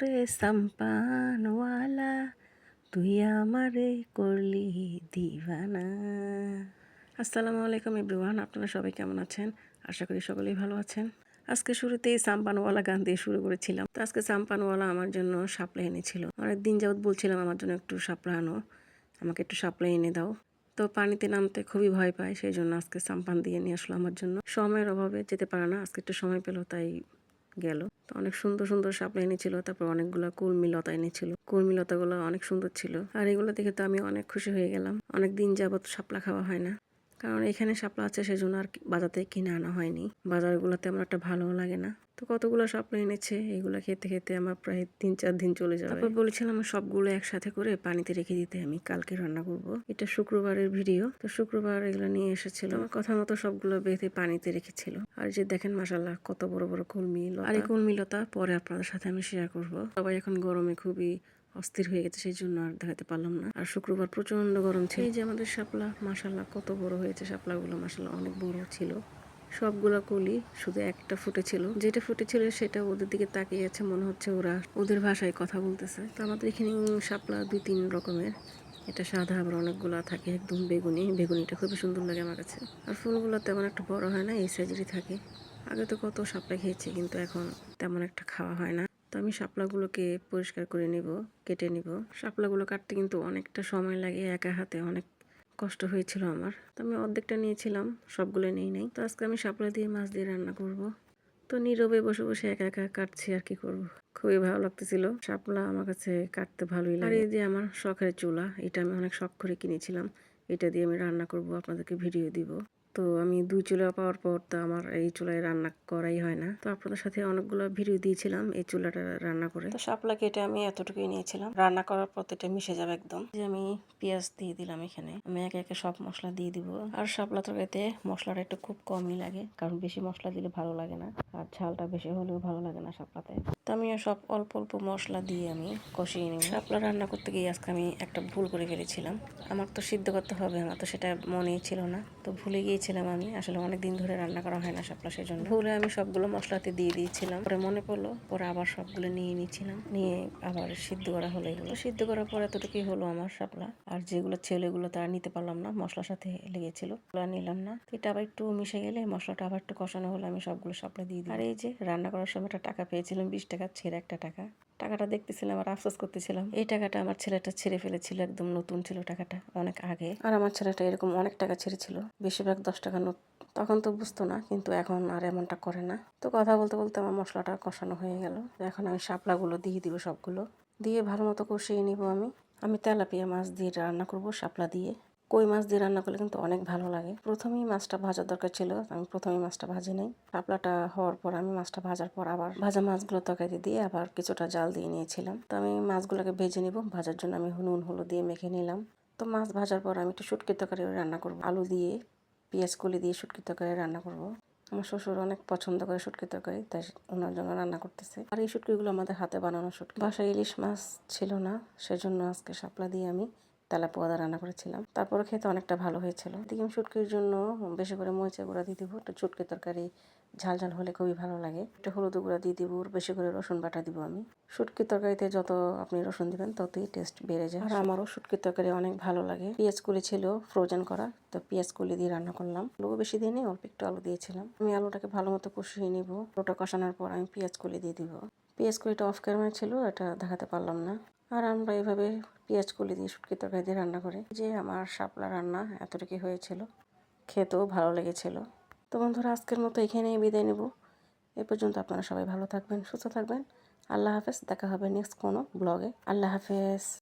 রে সাম্পানওয়ালা তুই আমারে করলি দিবানা আসসালামু আলাইকুম এভরিওয়ান, আপনারা সবাই কেমন আছেন? আশা করি সকলেই ভালো আছেন। আজকে শুরুতেই সাম্পানওয়ালা গান দিয়ে শুরু করেছিলাম। তো আজকে সাম্পানওয়ালা আমার জন্য সাপ্লাই এনেছিল অনেক দিন যাবত বলছিলাম আমার জন্য একটু সাপ্লাই আনো আমাকে একটু সাপ্লাই এনে দাও। তো পানিতে নামতে খুবই ভয় পায়, সেই জন্য আজকে সাম্পান দিয়ে নিয়ে আসলো আমার জন্য। সময়ের অভাবে যেতে পারে না, আজকে একটু সময় পেল, তাই গেল। তো অনেক সুন্দর সুন্দর শাপলা এনেছিল, তারপর অনেকগুলো কুর্মি লতা এনেছিল। কুর্মি লতাগুলো অনেক সুন্দর ছিল। আর এগুলো দেখে তো আমি অনেক খুশি হয়ে গেলাম। অনেক দিন যাবত সাপলা খাওয়া হয় না। কারণ এখানে শাপলা আছে সেজন্য আর বাজার থেকে কিনে আনা হয়নি। বাজারগুলো তেমন একটা ভালো লাগে না। তো কতগুলো শাপলা এনেছে, এগুলো খেতে খেতে আমার প্রায় তিন চার দিন চলে যাবে। তারপর বলেছিলাম সবগুলো একসাথে করে পানিতে রেখে দিতে, আমি কালকে রান্না করব। এটা শুক্রবারের ভিডিও, তো শুক্রবার এগুলো নিয়ে এসেছিল। আমার কথা মতো সবগুলো বেঁধে পানিতে রেখেছিল। আর যে দেখেন মাসাল্লাহ কত বড় বড় কলমি লতা। আর এই কলমি লতা পরে আপনাদের সাথে আমি শেয়ার করব। সবাই এখন গরমে খুবই অস্থির হয়ে গেছে সেই জন্য আর দেখাতে পারলাম না। আর শুক্রবার প্রচণ্ড গরম ছিল। এই যে আমাদের শাপলা মাসাল্লাহ কত বড় হয়েছে শাপলাগুলো মাসাল্লাহ অনেক বড় ছিল। সবগুলো কলি শুধু একটা ফুটেছিল। যেটা ফুটেছিল সেটা ওদের দিকে তাকিয়ে আছে, মনে হচ্ছে ওরা ওদের ভাষায় কথা বলতেছে। তো আমাদের এখানে শাপলা দুই তিন রকমের। এটা সাদা, আবার অনেকগুলো থাকে, একদম বেগুনি। বেগুনিটা খুবই সুন্দর লাগে আমার কাছে। আর ফুলগুলো তেমন একটা বড় হয় না, এই সাইজেরই থাকে। আগে তো কত শাপলা খেয়েছি, কিন্তু এখন তেমন একটা খাওয়া হয় না। তো আমি শাপলাগুলোকে পরিষ্কার করে নিব, কেটে নিব। শাপলাগুলো কাটতে কিন্তু অনেকটা সময় লাগে, একা হাতে অনেক কষ্ট হয়েছিল আমার। তো আমি অর্ধেকটা নিয়েছিলাম, সবগুলো নেই নাই। তো আজকে আমি শাপলা দিয়ে মাছ দিয়ে রান্না করব। তো নীরবে বসে বসে একা একা কাটছি আর কি করব। খুবই ভালো লাগতেছিল। শাপলা আমার কাছে কাটতে ভালোই লাগে। আর এই যে আমার শখের চুলা, এটা আমি অনেক শখ করে কিনেছিলাম। এটা দিয়ে আমি রান্না করব, আপনাদেরকে ভিডিও দিব। তো আমি দুই চুলা পাওয়ার পর তো আমার এই চুলায় রান্না করাই হয় না। তো আপনাদের সাথে অনেকগুলো ভিডিও দিয়েছিলাম এই চুলাটা রান্না করে। তো শাপলা কেটে আমি এতটুকুই নিয়েছিলাম। রান্না করার পর এটা মিশে যাবে একদম। যে আমি পেঁয়াজ দিয়ে দিলাম এখানে। আমি একে একে সব মশলা দিয়ে দিব। আর শাপলা তরকারিতে মশলাটা একটু খুব কমই লাগে, কারণ বেশি মশলা দিলে ভালো লাগে না। আর ঝালটা বেশি হলেও ভালো লাগে না শাপলাতে। তো আমি সব অল্প অল্প মশলা দিয়ে আমি কষিয়ে নিব। শাপলা রান্না করতে গিয়ে আজকে আমি একটা ভুল করে ফেলেছিলাম। আমার তো সিদ্ধ করতে হবে আমার তো সেটা মনেই ছিল না। তো ভুলে গিয়েছিলাম আমি। আসলে অনেক দিন ধরে রান্না করা হয় না শাপলা সেই জন্য ভুলে আমি সবগুলো মশলাতে দিয়ে দিয়েছিলাম। পরে মনে পড়ল, পরে আবার সবগুলো নিয়ে নিয়েছিলাম। নিয়ে আবার সিদ্ধ করা হলো এগুলো। সিদ্ধ করার পর এতটুকুই হলো আমার শাপলা আর যেগুলো ছেলেগুলো তারা নিতে পারলাম না, মশলার সাথে লেগেছিল। নিলাম না। এটা আবার একটু মিশে গেলে মশলাটা আবার একটু কষানো হলে, আমি সবগুলো শাপলা দিয়ে দিই আর এই যে রান্না করার সময় একটা টাকা পেয়েছিলাম, বিশ টাকা ছেড়ে একটা টাকা। টাকাটা দেখতেছিলাম আর আফসোস করতেছিলাম। এই টাকাটা আমার ছেলেটা ছেড়ে ফেলেছিল, একদম নতুন ছিল টাকাটা অনেক আগে। আর আমার ছেলেটা এরকম অনেক টাকা ছেড়েছিল, বেশিরভাগ দশ টাকা নোট। তখন তো বুঝতো না, কিন্তু এখন আর এমনটা করে না। তো কথা বলতে বলতে আমার মশলাটা কষানো হয়ে গেল। এখন আমি শাপলাগুলো দিয়ে দিব সবগুলো। দিয়ে ভালো মতো কষিয়ে নিব আমি। আমি তেলাপিয়া মাছ দিয়ে রান্না করব শাপলা দিয়ে। কই মাছ দিয়ে রান্না করলে কিন্তু অনেক ভালো লাগে। প্রথমেই মাছটা ভাজার দরকার ছিল, আমি প্রথমেই মাছটা ভাজি নাই। শাপলাটা হওয়ার পর আমি মাছটা ভাজার পর আবার ভাজা মাছগুলো তরকারি দিয়ে আবার কিছুটা জাল দিয়ে নিয়েছিলাম। তো আমি মাছগুলোকে ভেজে নিব, ভাজার জন্য আমি নুন, হলুদ দিয়ে মেখে নিলাম। তো মাছ ভাজার পর আমি একটু শুটকি তরকারি রান্না করব। আলু দিয়ে, পেঁয়াজ কলি দিয়ে শুটকি তরকারি রান্না করব। আমার শ্বশুর অনেক পছন্দ করে শুটকি তরকারি, তাই ওনার জন্য রান্না করতেছে। আর এই শুটকিগুলো আমাদের হাতে বানানো শুটকি। বাসায় ইলিশ মাছ ছিল না, সেজন্য আজকে শাপলা দিয়ে আমি তেলা পোয়াদা রান্না করেছিলাম। তারপরে খেতে অনেকটা ভালো হয়েছিল। আমি শুটকির জন্য বেশি করে মরিচের গুঁড়া দিয়ে দিব। একটু চুটকি তরকারি ঝাল ঝাল হলে খুবই ভালো লাগে। একটু হলুদ গুঁড়া দিয়ে দিব বেশি করে রসুন বাটা দিব আমি। শুটকির তরকারিতে যত আপনি রসুন দিবেন, ততই টেস্ট বেড়ে যায়। আর আমারও শুটকির তরকারি অনেক ভালো লাগে। পেঁয়াজ কুলি ছিল ফ্রোজেন করা, তো পেঁয়াজ কুলি দিয়ে রান্না করলাম। আলু বেশি দিয়ে নেই অল্প একটু আলু দিয়েছিলাম। আমি আলুটাকে ভালো মতো কষিয়ে নিব। আলুটা কষানোর পর আমি পেঁয়াজ কুলি দিয়ে দিব। পেঁয়াজ কুলিটা অফ ক্যামেরা ছিল, এটা দেখাতে পারলাম না। আর আমরা এভাবে পেঁয়াজ, কলি দিয়ে শুটকি তরকারি দিয়ে রান্না করি। যে আমার শাপলা রান্না এতটুকু হয়েছিল। খেতেও ভালো লেগেছিল। তো বন্ধুরা, আজকের মতো এখানেই বিদায় নেব। এ পর্যন্ত আপনারা সবাই ভালো থাকবেন, সুস্থ থাকবেন। আল্লাহ হাফেজ, দেখা হবে নেক্সট কোনো ব্লগে আল্লাহ হাফেজ।